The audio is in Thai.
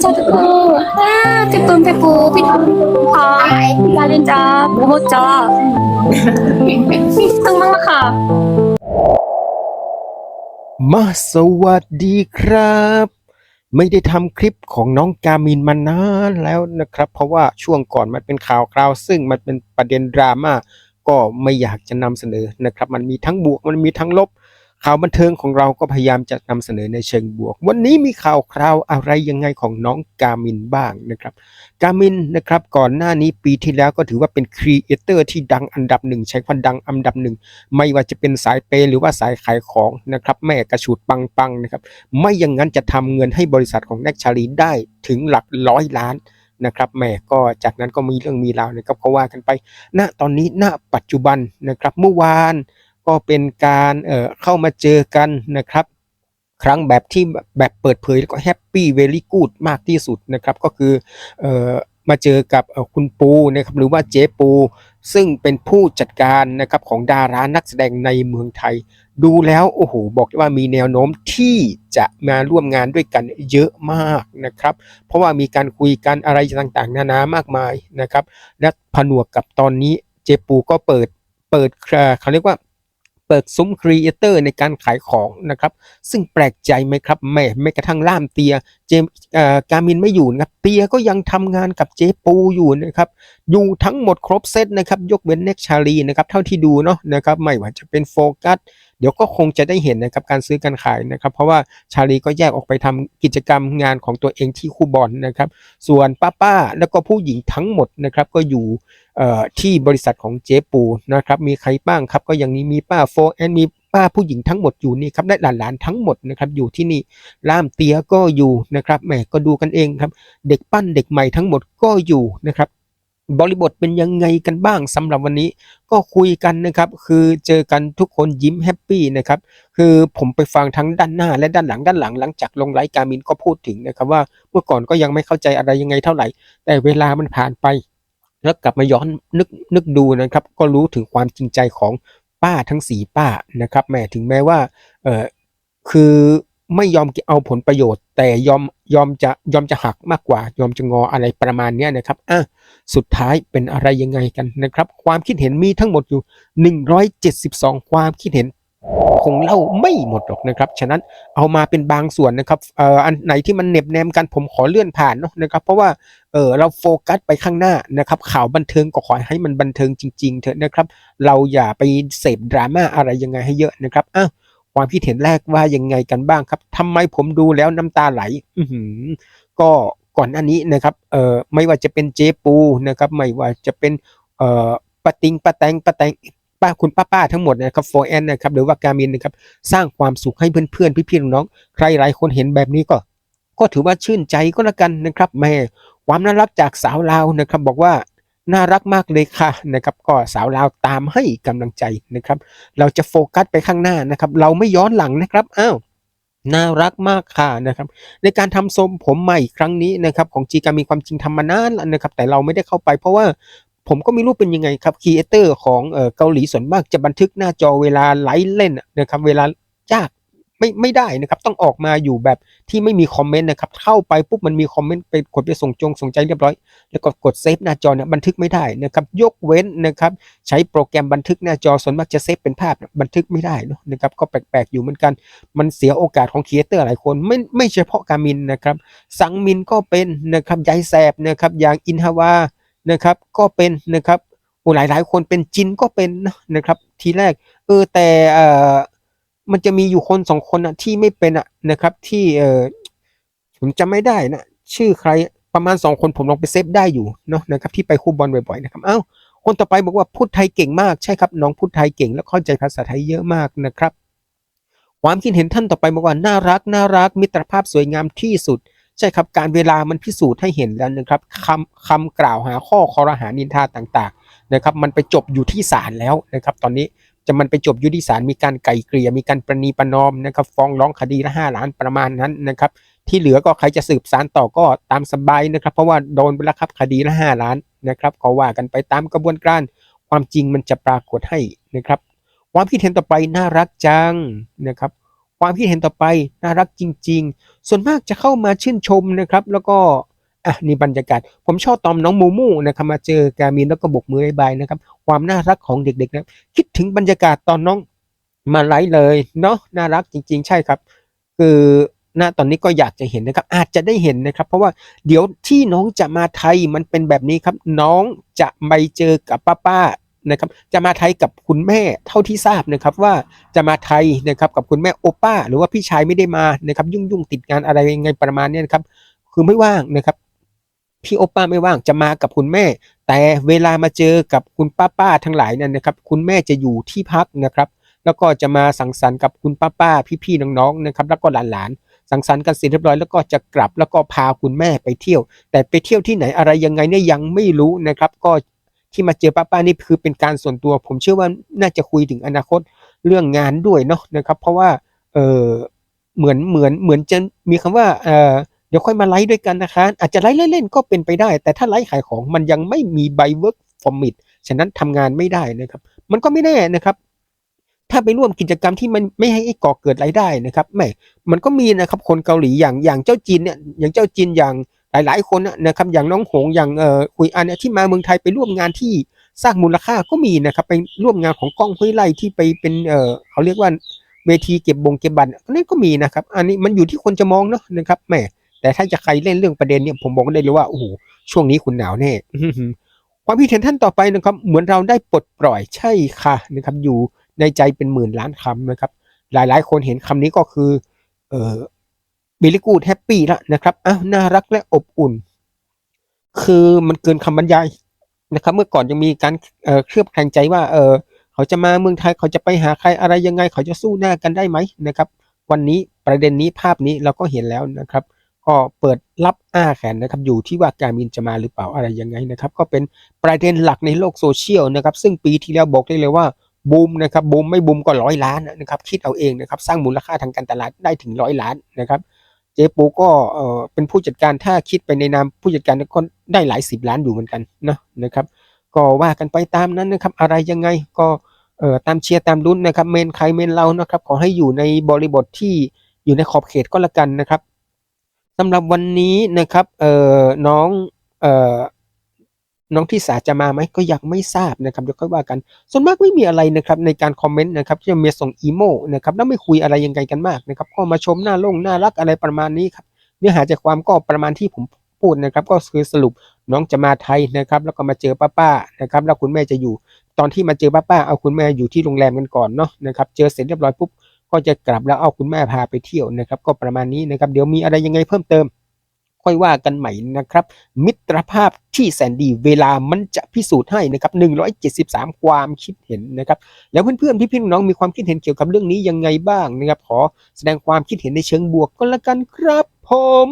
자꾸 아 피뿐 피뿌 피뿌 아 나린자 뭐먹자 탕망마카 มาสวัสดีครับ ไม่ได้ทำคลิปของน้องกามินมานานแล้วนะครับ เพราะว่าช่วงก่อนมันเป็นข่าวคราว ซึ่งมันเป็นประเด็นดราม่าก็ไม่อยากจะนำเสนอนะครับ มันมีทั้งบวกมันมีทั้งลบ ข่าวบันเทิงของเราก็พยายามจะนำเสนอในเชิงบวก วันนี้มีข่าวคราวอะไรยังไงของน้องกามินบ้างนะครับ กามินนะครับก่อนหน้านี้ปีที่แล้วก็ถือว่าเป็นครีเอเตอร์ที่ดังอันดับหนึ่งใช้คำดังอันดับหนึ่งไม่ว่าจะเป็นสายเปหรือว่าสายขายของนะครับแม่กระฉูดปังๆนะครับไม่อย่างนั้นจะทำเงินให้บริษัทของแน็กชาลีได้ถึงหลักร้อยล้านนะครับแม่ก็จากนั้นก็มีเรื่องมีราวนะครับก็ว่ากันไป ณตอนนี้ณปัจจุบันนะครับเมื่อวาน ก็เป็นการเอ่อเข้ามาเจอกันนะครับ ครั้งแบบที่แบบเปิดเผยแล้วก็แฮปปี้เวลี่กูดมากที่สุดนะครับ ก็คือเอ่อมาเจอกับคุณปูนะครับหรือว่าเจ๊ปู ซึ่งเป็นผู้จัดการนะครับของดารานักแสดงในเมืองไทย ดูแล้วโอ้โหบอกว่ามีแนวโน้มที่จะมาร่วมงานด้วยกันเยอะมากนะครับ เพราะว่ามีการคุยกันอะไรต่างๆ นานามากมายนะครับ และผนวกกับตอนนี้เจปูก็เปิดเปิดเขาเรียกว่า เปิดซุ้มครีเอเตอร์ในการขายของนะครับ ซึ่งแปลกใจไหมครับแม่แม้กระทั่งล่ามเตีย เจมการมินไม่อยู่นะครับ เตียก็ยังทำงานกับเจปูอยู่นะครับ อยู่ทั้งหมดครบเซตนะครับ ยกเว้นเน็กชาลีนะครับ เท่าที่ดูเนาะนะครับ ไม่ว่าจะเป็นโฟกัส เดี๋ยวก็คงจะได้เห็นนะครับการซื้อการขายนะครับ เพราะว่าชาลีก็แยกออกไปทำกิจกรรมงานของตัวเองที่คูบอลนะครับ ส่วนป้าป้าแล้วก็ผู้หญิงทั้งหมดนะครับก็อยู่ที่บริษัทของเจ๊ปูนะครับมีใครบ้างครับก็อย่างนี้มีป้าโฟแอนมีป้าผู้หญิงทั้งหมดอยู่นี่ครับและหลานๆทั้งหมดนะครับอยู่ที่นี่ล่ามเตียก็อยู่นะครับแหมก็ดูกันเองครับ เด็กปั้นเด็กใหม่ทั้งหมดก็อยู่นะครับ บริบทเป็นยังไงกันบ้างสำหรับวันนี้ก็คุยกันนะครับ คือเจอกันทุกคนยิ้มแฮปปี้นะครับ คือผมไปฟังทั้งด้านหน้าและด้านหลังด้านหลังหลังจากลงไลฟ์การมินก็พูดถึงนะครับว่าเมื่อก่อนก็ยังไม่เข้าใจอะไรยังไงเท่าไหร่ แต่เวลามันผ่านไป แล้วกลับมาย้อนนึกนึกดูนะครับ ก็รู้ถึงความจริงใจของป้าทั้งสี่ป้านะครับแม้ถึงแม้ว่าเออคือ ไม่ยอมเอาผลประโยชน์ แต่ยอมยอมจะยอมจะหักมากกว่า ยอมจะงออะไรประมาณนี้นะครับอะสุดท้ายเป็นอะไรยังไงกันนะครับ ความคิดเห็นมีทั้งหมดอยู่ 172 ความคิดเห็นคงเล่าไม่หมดหรอกนะครับ ฉะนั้นเอามาเป็นบางส่วนนะครับเอ่ออันไหนที่มันเหน็บแนมกันผมขอเลื่อนผ่านเนาะนะครับ เพราะว่าเออเราโฟกัสไปข้างหน้านะครับ ข่าวบันเทิงก็ขอให้มันบันเทิงจริง ๆ เถอะนะครับ เราอย่าไปเสพดราม่าอะไรยังไงให้เยอะนะครับอ้าว ความคิดเห็นแรกว่ายังไงกันบ้างครับทำไมผมดูแล้วน้ำตาไหล อืก็ก่อนอันนี้นะครับเอ่อไม่ว่าจะเป็นเจปูนะครับไม่ว่าจะเป็นเอ่อปะติงปะแตงปะแตงป้าคุณป้าป้าทั้งหมดนะครับโฟแอนนะครับหรือว่าการมินนะครับสร้างความสุขให้เพื่อนๆพี่ๆน้องๆใครหลายคนเห็นแบบนี้ก็ ก็ถือว่าชื่นใจก็แล้วกันนะครับแม่ความน่ารักจากสาวลาวนะครับ บอกว่า น่ารักมากเลยค่ะนะครับก็สาวลาวตามให้กำลังใจนะครับ เราจะโฟกัสไปข้างหน้านะครับ เราไม่ย้อนหลังนะครับอ้าวน่ารักมากค่ะนะครับ ในการทำทรงผมใหม่ครั้งนี้นะครับ ของจีการมีความจริงทำมานานแล้วนะครับ แต่เราไม่ได้เข้าไปเพราะว่าผมก็ไม่รู้เป็นยังไงครับครีเอเตอร์ของเออเกาหลีส่วนมากจะบันทึกหน้าจอเวลาไลฟ์เล่นนะครับ เวลายาก ไม่ไม่ได้นะครับต้องออกมาอยู่แบบที่ไม่มีคอมเมนต์นะครับเข้าไปปุ๊บมันมีคอมเมนต์ไปกดไปส่งจงส่งใจเรียบร้อย แล้วก็กดเซฟหน้าจอเนี่ยบันทึกไม่ได้นะครับยกเว้นนะครับใช้โปรแกรมบันทึกหน้าจอส่วนมากจะเซฟเป็นภาพบันทึกไม่ได้นะครับก็แปลกๆอยู่เหมือนกัน มันเสียโอกาสของครีเอเตอร์หลายคนไม่ไม่เฉพาะการมินนะครับสังมินก็เป็นนะครับยายแสบนะครับอย่างอินฮาวานะครับก็เป็นนะครับโอ้หลายหลายๆคนเป็นจินก็เป็นนะนะครับทีแรกเออแต่เออ มันจะมีอยู่คนสองคนอะที่ไม่เป็นอะนะครับ ที่เออผมจำไม่ได้นะชื่อใครประมาณสองคนผมลองไปเซฟได้อยู่เนาะนะครับ ที่ไปคู่บอลบ่อยๆนะครับ เอ้าคนต่อไปบอกว่าพูดไทยเก่งมากใช่ครับ น้องพูดไทยเก่ง และเข้าใจภาษาไทยเยอะมากนะครับ ความคิดเห็นท่านต่อไปบอกว่าน่ารักน่ารัก มิตรภาพสวยงามที่สุด ใช่ครับ การเวลามันพิสูจน์ให้เห็นแล้วนะครับคำคำกล่าวหาข้อคอรหานินทาต่าง ๆ นะครับ มันไปจบอยู่ที่ศาลแล้วนะครับ ตอนนี้ จะมันไปจบยู่ที่ศาลมีการไก่เกลี่ยมีการประนีประนอมนะครับ ฟ้องร้องคดีละห้าล้านประมาณนั้นนะครับ ที่เหลือก็ใครจะสืบสารต่อก็ตามสบายนะครับ เพราะว่าโดนไปแล้วครับคดีละห้าล้านนะครับก็ว่ากันไปตามกระบวนการความจริงมันจะปรากฏให้นะครับ ความคิดเห็นต่อไปน่ารักจังนะครับ ความคิดเห็นต่อไปน่ารักจริง ๆ ส่วนมากจะเข้ามาชื่นชมนะครับ แล้วก็ อะนี่บรรยากาศ ผมชอบตอมน้องมูมูนะครับมาเจอกามินแล้วก็บกมือบายนะครับ ความน่ารักของเด็กๆนะคิดถึงบรรยากาศตอนน้องมาไลฟ์เลยเนาะน่ารักจริง ๆ ใช่ครับ คือณตอนนี้ก็อยากจะเห็นนะครับ อาจจะได้เห็นนะครับ เพราะว่าเดี๋ยวที่น้องจะมาไทยมันเป็นแบบนี้ครับ น้องจะไปเจอกับป้าป้าๆนะครับจะมาไทยกับคุณแม่เท่าที่ทราบนะครับว่าจะมาไทยนะครับกับคุณแม่โอป้า หรือว่าพี่ชายไม่ได้มานะครับยุ่งยุ่งติดงานอะไรยังไงประมาณนี้นะครับ คือไม่ว่างนะครับ พี่โอป้าไม่ว่างจะมากับคุณแม่ แต่เวลามาเจอกับคุณป้าป้าทั้งหลายนั่นนะครับ คุณแม่จะอยู่ที่พักนะครับ แล้วก็จะมาสังสรรค์กับคุณป้าป้าพี่ๆน้องๆนะครับ แล้วก็หลานๆสังสรรค์กันเสร็จเรียบร้อยแล้วก็จะกลับแล้วก็พาคุณแม่ไปเที่ยว แต่ไปเที่ยวที่ไหนอะไรยังไงเนี่ยยังไม่รู้นะครับ ก็ที่มาเจอป้าป้านี่คือเป็นการส่วนตัว ผมเชื่อว่าน่าจะคุยถึงอนาคตเรื่องงานด้วยเนาะนะครับ เพราะว่าเออเหมือนเหมือนเหมือนจะมีคำว่าเออ เดี๋ยวค่อยมาไลฟ์ด้วยกันนะคะ อาจจะไลฟ์เล่นๆก็เป็นไปได้ แต่ถ้าไลฟ์ขายของมันยังไม่มีใบเวิร์กฟอร์มิตฉะนั้นทำงานไม่ได้นะครับ มันก็ไม่แน่นะครับ ถ้าไปร่วมกิจกรรมที่มันไม่ให้ก่อเกิดรายได้นะครับแม่มันก็มีนะครับคนเกาหลีอย่างอย่างเจ้าจีนเนี่ยอย่างเจ้าจีนอย่างหลายๆคนนะนะครับอย่างน้องหงอย่างเอ่อคุยอันเนี่ยที่มาเมืองไทยไปร่วมงานที่สร้างมูลค่าก็มีนะครับไปร่วมงานของกล้องห้วยไร่ที่ไปเป็นเอ่อเขาเรียกว่าเวทีเก็บบงเก็บบัตรอันนี้ก็มีนะครับ อันนี้มันอยู่ที่คนจะมองเนาะนะครับแหม แต่ถ้าจะใครเล่นเรื่องประเด็นเนี่ยผมบอกได้เลยว่าโอ้โหช่วงนี้คุณหนาวแน่ความคิดเห็นท่านต่อไปนะครับ เหมือนเราได้ปลดปล่อยใช่ค่ะนะครับ อยู่ในใจเป็นหมื่นล้านคำนะครับ หลายๆ คนเห็นคำนี้ก็คือ เออบิลลี่กูดแฮปปี้ล้วนะครับอ้าวน่ารักและอบอุ่น คือมันเกินคำบรรยายนะครับ เมื่อก่อนยังมีการเอ่อเคลือบแคลงใจว่า เออเขาจะมาเมืองไทยเขาจะไปหาใครอะไรยังไง เขาจะสู้หน้ากันได้ไหมนะครับ วันนี้ประเด็นนี้ภาพนี้เราก็เห็นแล้วนะครับ ก็เปิดรับอ้าแขนนะครับ อยู่ที่ว่าการมินจะมาหรือเปล่าอะไรยังไงนะครับ ก็เป็นประเด็นหลักในโลกโซเชียลนะครับ ซึ่งปีที่แล้วบอกได้เลยว่าบูมนะครับบูมไม่บูมก็ร้อยล้านนะครับคิดเอาเองนะครับ สร้างมูลค่าทางการตลาดได้ถึงร้อยล้านนะครับเจ๊ปูก็เออเป็นผู้จัดการถ้าคิดไปในนามผู้จัดการก็ได้หลายสิบล้านอยู่เหมือนกันนะนะครับ ก็ว่ากันไปตามนั้นนะครับ อะไรยังไงก็เอ่อตามเชียร์ตามลุ้นนะครับเมนใครเมนเรานะครับ ขอให้อยู่ในบริบทที่อยู่ในขอบเขตก็แล้วกันนะครับ สำหรับวันนี้นะครับเอ่อน้องเอ่อน้องที่สาจะมาไหมก็ยังไม่ทราบนะครับเดี๋ยวค่อยว่ากัน ส่วนมากไม่มีอะไรนะครับในการคอมเมนต์นะครับที่จะมีส่งอีโมนะครับแล้วไม่คุยอะไรยังไงกันมากนะครับก็มาชมหน้าลงหน่ารักอะไรประมาณนี้ครับเนื้อหาใจความก็ประมาณที่ผมพูดนะครับ ก็คือสรุปน้องจะมาไทยนะครับ แล้วก็มาเจอป้าป้าๆนะครับ แล้วคุณแม่จะอยู่ ตอนที่มาเจอป้าป้าๆเอาคุณแม่อยู่ที่โรงแรมกันก่อนเนาะนะครับ เจอเสร็จเรียบร้อยปุ๊บ ก็จะกลับแล้วเอาคุณแม่พาไปเที่ยวนะครับ ก็ประมาณนี้นะครับ เดี๋ยวมีอะไรยังไงเพิ่มเติม ค่อยว่ากันใหม่นะครับ มิตรภาพที่แสนดีเวลามันจะพิสูจน์ให้นะครับ173 ความคิดเห็นนะครับ แล้วเพื่อนๆพี่ๆน้องมีความคิดเห็นเกี่ยวกับเรื่องนี้ยังไงบ้างนะครับ ขอแสดงความคิดเห็นในเชิงบวกก็แล้วกันครับผม